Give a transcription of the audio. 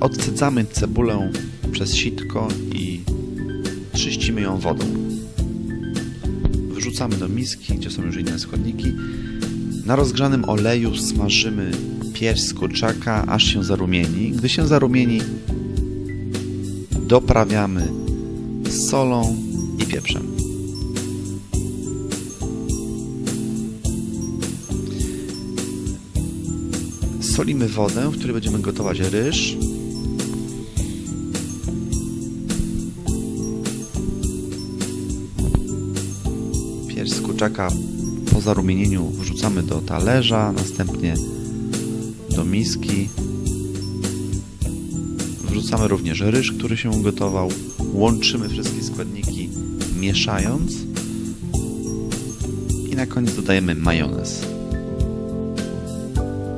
odcedzamy cebulę przez sitko i czyścimy ją wodą. Wrzucamy do miski, gdzie są już inne składniki. Na rozgrzanym oleju smażymy pierś z kurczaka, aż się zarumieni. Gdy się zarumieni, doprawiamy solą i pieprzem. Solimy wodę, w której będziemy gotować ryż. Pierś z kurczaka po zarumienieniu wrzucamy do talerza, następnie do miski. Wrzucamy również ryż, który się ugotował. Łączymy wszystkie składniki, mieszając. I na koniec dodajemy majonez.